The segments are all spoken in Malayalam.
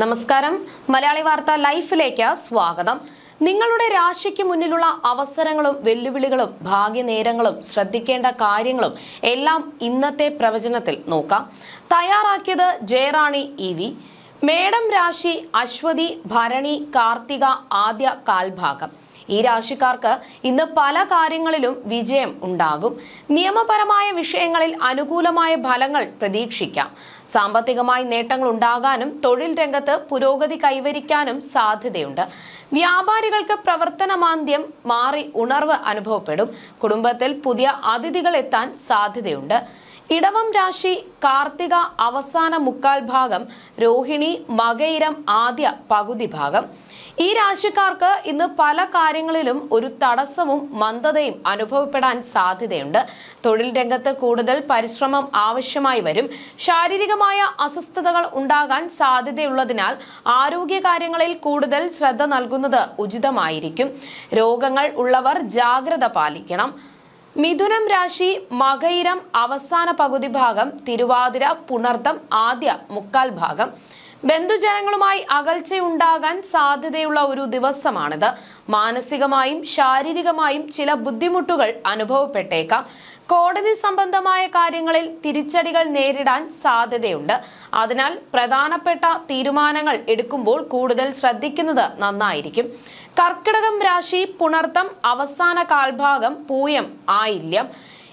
നമസ്കാരം. മലയാളി വാർത്ത ലൈഫിലേക്ക് സ്വാഗതം. നിങ്ങളുടെ രാശിക്ക് മുന്നിലുള്ള അവസരങ്ങളും വെല്ലുവിളികളും ഭാഗ്യനേരങ്ങളും ശ്രദ്ധിക്കേണ്ട കാര്യങ്ങളും എല്ലാം ഇന്നത്തെ പ്രവചനത്തിൽ നോക്കാം. തയ്യാറാക്കിയത് ജയറാണി ഇ വി. മേടം രാശി അശ്വതി ഭരണി കാർത്തിക ആദ്യ കാൽഭാഗം. ഈ രാശിക്കാർക്ക് ഇന്ന് പല കാര്യങ്ങളിലും വിജയം ഉണ്ടാകും. നിയമപരമായ വിഷയങ്ങളിൽ അനുകൂലമായ ഫലങ്ങൾ പ്രതീക്ഷിക്കാം. സാമ്പത്തികമായി നേട്ടങ്ങൾ ഉണ്ടാകാനും തൊഴിൽ രംഗത്ത് പുരോഗതി കൈവരിക്കാനും സാധ്യതയുണ്ട്. വ്യാപാരികൾക്ക് പ്രവർത്തനമാന്ദ്യം മാറി ഉണർവ് അനുഭവപ്പെടും. കുടുംബത്തിൽ പുതിയ അതിഥികൾ എത്താൻ സാധ്യതയുണ്ട്. ഇടവം രാശി കാർത്തിക അവസാന മുക്കാൽ ഭാഗം രോഹിണി മകയിരം ആദ്യ പകുതി ഭാഗം. ഈ രാശിക്കാർക്ക് ഇന്ന് പല കാര്യങ്ങളിലും ഒരു തടസ്സവും മന്ദതയും അനുഭവപ്പെടാൻ സാധ്യതയുണ്ട്. തൊഴിൽ രംഗത്ത് കൂടുതൽ പരിശ്രമം ആവശ്യമായി വരും. ശാരീരികമായ അസ്വസ്ഥതകൾ ഉണ്ടാകാൻ സാധ്യതയുള്ളതിനാൽ ആരോഗ്യ കാര്യങ്ങളിൽ കൂടുതൽ ശ്രദ്ധ നൽകുന്നത് ഉചിതമായിരിക്കും. രോഗങ്ങൾ ഉള്ളവർ ജാഗ്രത പാലിക്കണം. മിഥുനം രാശി മകയിരം അവസാന പകുതി ഭാഗം തിരുവാതിര പുണർത്തം ആദ്യ മുക്കാൽ ഭാഗം. ബന്ധുജനങ്ങളുമായി അകൽച്ചയുണ്ടാകാൻ സാധ്യതയുള്ള ഒരു ദിവസമാണിത്. മാനസികമായും ശാരീരികമായും ചില ബുദ്ധിമുട്ടുകൾ അനുഭവപ്പെട്ടേക്കാം. കോടതി സംബന്ധമായ കാര്യങ്ങളിൽ തിരിച്ചടികൾ നേരിടാൻ സാധ്യതയുണ്ട്. അതിനാൽ പ്രധാനപ്പെട്ട തീരുമാനങ്ങൾ എടുക്കുമ്പോൾ കൂടുതൽ ശ്രദ്ധിക്കുന്നത് നന്നായിരിക്കും. കർക്കിടകം രാശി പുണർത്തം അവസാന കാൽഭാഗം പൂയം ആയില്യം.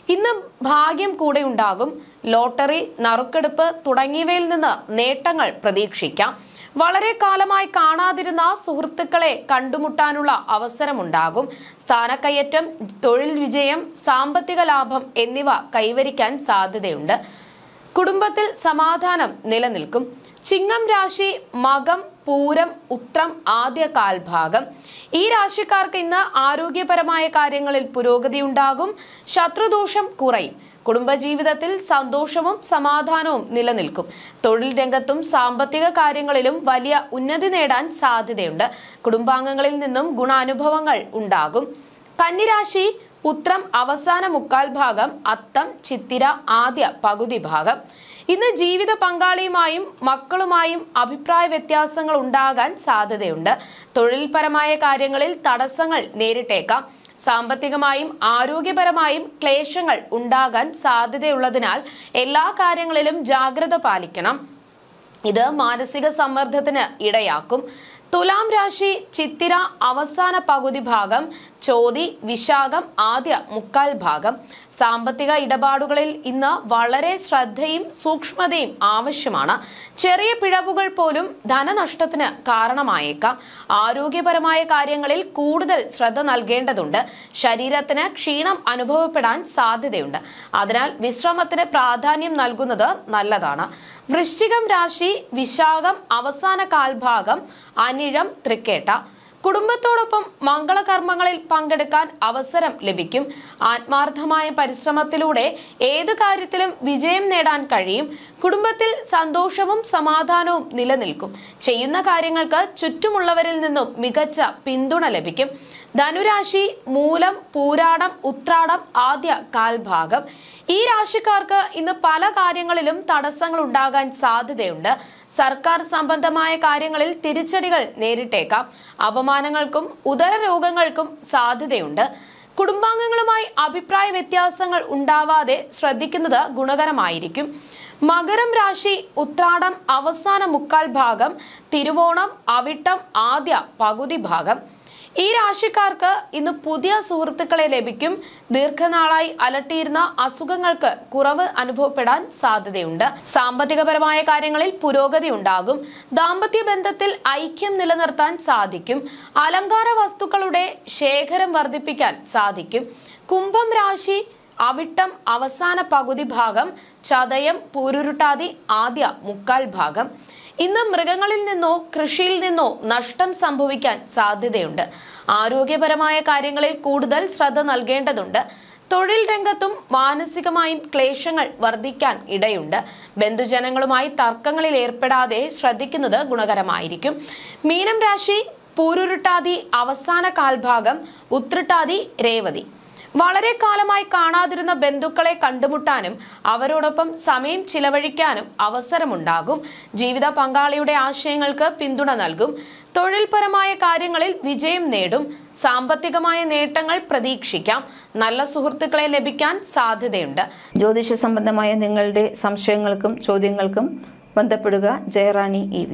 ഇന്ന് ഭാഗ്യം കൂടെ ഉണ്ടാകും. ലോട്ടറി നറുക്കെടുപ്പ് തുടങ്ങിയവയിൽ നിന്ന് നേട്ടങ്ങൾ പ്രതീക്ഷിക്കാം. വളരെ കാലമായി കാണാതിരുന്ന സുഹൃത്തുക്കളെ കണ്ടുമുട്ടാനുള്ള അവസരമുണ്ടാകും. സ്ഥാനക്കയറ്റം തൊഴിൽ വിജയം സാമ്പത്തിക ലാഭം എന്നിവ കൈവരിക്കാൻ സാധ്യതയുണ്ട്. കുടുംബത്തിൽ സമാധാനം നിലനിൽക്കും. ചിങ്ങം രാശി മകം പൂരം ഉത്രം ആദ്യ കാൽഭാഗം. ഈ രാശിക്കാർക്ക് ഇന്ന് ആരോഗ്യപരമായ കാര്യങ്ങളിൽ പുരോഗതി ഉണ്ടാകും ശത്രുദോഷം കുറയും. കുടുംബജീവിതത്തിൽ സന്തോഷവും സമാധാനവും നിലനിൽക്കും. തൊഴിൽ രംഗത്തും സാമ്പത്തിക കാര്യങ്ങളിലും വലിയ ഉന്നതി നേടാൻ സാധ്യതയുണ്ട്. കുടുംബാംഗങ്ങളിൽ നിന്നും ഗുണാനുഭവങ്ങൾ ഉണ്ടാകും. കന്നിരാശി ഉത്രം അവസാന മുക്കാൽ ഭാഗം അത്തം ചിത്തിര ആദ്യ പകുതി ഭാഗം. ഇന്ന് ജീവിത പങ്കാളിയുമായും മക്കളുമായും അഭിപ്രായ വ്യത്യാസങ്ങൾ ഉണ്ടാകാൻ സാധ്യതയുണ്ട്. തൊഴിൽപരമായ കാര്യങ്ങളിൽ തടസ്സങ്ങൾ നേരിട്ടേക്കാം. സാമ്പത്തികമായും ആരോഗ്യപരമായും ക്ലേശങ്ങൾ ഉണ്ടാകാൻ സാധ്യതയുള്ളതിനാൽ എല്ലാ കാര്യങ്ങളിലും ജാഗ്രത പാലിക്കണം. ഇത് മാനസിക സമ്മർദ്ദത്തിന് ഇടയാക്കും. തുലാം രാശി ചിത്തിര അവസാന പകുതി ഭാഗം ചോതി വിശാഖം ആദ്യ മുക്കാൽ ഭാഗം. സാമ്പത്തിക ഇടപാടുകളിൽ ഇന്ന് വളരെ ശ്രദ്ധയും സൂക്ഷ്മതയും ആവശ്യമാണ്. ചെറിയ പിഴവുകൾ പോലും ധനനഷ്ടത്തിന് കാരണമായേക്കാം. ആരോഗ്യപരമായ കാര്യങ്ങളിൽ കൂടുതൽ ശ്രദ്ധ നൽകേണ്ടതുണ്ട്. ശരീരത്തിന് ക്ഷീണം അനുഭവപ്പെടാൻ സാധ്യതയുണ്ട്. അതിനാൽ വിശ്രമത്തിന് പ്രാധാന്യം നൽകുന്നത് നല്ലതാണ്. വൃശ്ചികം രാശി വിശാഖം അവസാന കാൽഭാഗം അനിഴം തൃക്കേട്ട. കുടുംബത്തോടൊപ്പം മംഗളകർമ്മങ്ങളിൽ പങ്കെടുക്കാൻ അവസരം ലഭിക്കും. ആത്മാർത്ഥമായ പരിശ്രമത്തിലൂടെ ഏത് കാര്യത്തിലും വിജയം നേടാൻ കഴിയും. കുടുംബത്തിൽ സന്തോഷവും സമാധാനവും നിലനിൽക്കും. ചെയ്യുന്ന കാര്യങ്ങൾക്ക് ചുറ്റുമുള്ളവരിൽ നിന്നും മികച്ച പിന്തുണ ലഭിക്കും. ധനുരാശി മൂലം പൂരാടം ഉത്രാടം ആദ്യ കാൽഭാഗം. ഈ രാശിക്കാർക്ക് ഇന്ന് പല കാര്യങ്ങളിലും തടസ്സങ്ങൾ ഉണ്ടാകാൻ സാധ്യതയുണ്ട്. സർക്കാർ സംബന്ധമായ കാര്യങ്ങളിൽ തിരിച്ചടികൾ നേരിട്ടേക്കാം. അപമാനങ്ങൾക്കും ഉദര രോഗങ്ങൾക്കും സാധ്യതയുണ്ട്. കുടുംബാംഗങ്ങളുമായി അഭിപ്രായ വ്യത്യാസങ്ങൾ ഉണ്ടാവാതെ ശ്രദ്ധിക്കുന്നത് ഗുണകരമായിരിക്കും. മകരം രാശി ഉത്രാടം അവസാന മുക്കാൽ ഭാഗം തിരുവോണം അവിട്ടം ആദ്യ പകുതി ഭാഗം. ഈ രാശിക്കാർക്ക് ഇന്ന് പുതിയ സുഹൃത്തുക്കളെ ലഭിക്കും. ദീർഘനാളായി അലട്ടിയിരുന്ന അസുഖങ്ങൾക്ക് കുറവ് അനുഭവപ്പെടാൻ സാധ്യതയുണ്ട്. സാമ്പത്തികപരമായ കാര്യങ്ങളിൽ പുരോഗതി ഉണ്ടാകും. ദാമ്പത്യ ബന്ധത്തിൽ ഐക്യം നിലനിർത്താൻ സാധിക്കും. അലങ്കാര വസ്തുക്കളുടെ ശേഖരം വർദ്ധിപ്പിക്കാൻ സാധിക്കും. കുംഭം രാശി അവിട്ടം അവസാന പകുതി ഭാഗം ചതയം പൂരുരുട്ടാതി ആദ്യ മുക്കാൽ ഭാഗം. ഇന്ന് മൃഗങ്ങളിൽ നിന്നോ കൃഷിയിൽ നിന്നോ നഷ്ടം സംഭവിക്കാൻ സാധ്യതയുണ്ട്. ആരോഗ്യപരമായ കാര്യങ്ങളിൽ കൂടുതൽ ശ്രദ്ധ നൽകേണ്ടതുണ്ട്. തൊഴിൽ രംഗത്തും മാനസികമായും ക്ലേശങ്ങൾ വർദ്ധിക്കാൻ ഇടയുണ്ട്. ബന്ധുജനങ്ങളുമായി തർക്കങ്ങളിൽ ഏർപ്പെടാതെ ശ്രദ്ധിക്കുന്നത് ഗുണകരമായിരിക്കും. മീനം രാശി പൂരുരുട്ടാതി അവസാന കാൽഭാഗം ഉത്രട്ടാതി രേവതി. വളരെ കാലമായി കാണാതിരുന്ന ബന്ധുക്കളെ കണ്ടുമുട്ടാനും അവരോടൊപ്പം സമയം ചിലവഴിക്കാനും അവസരമുണ്ടാകും. ജീവിത പങ്കാളിയുടെ ആശയങ്ങൾക്ക് പിന്തുണ നൽകും. തൊഴിൽപരമായ കാര്യങ്ങളിൽ വിജയം നേടും. സാമ്പത്തികമായ നേട്ടങ്ങൾ പ്രതീക്ഷിക്കാം. നല്ല സുഹൃത്തുക്കളെ ലഭിക്കാൻ സാധ്യതയുണ്ട്. ജ്യോതിഷ സംബന്ധമായ നിങ്ങളുടെ സംശയങ്ങൾക്കും ചോദ്യങ്ങൾക്കും ബന്ധപ്പെടുക. ജയറാണി ഇ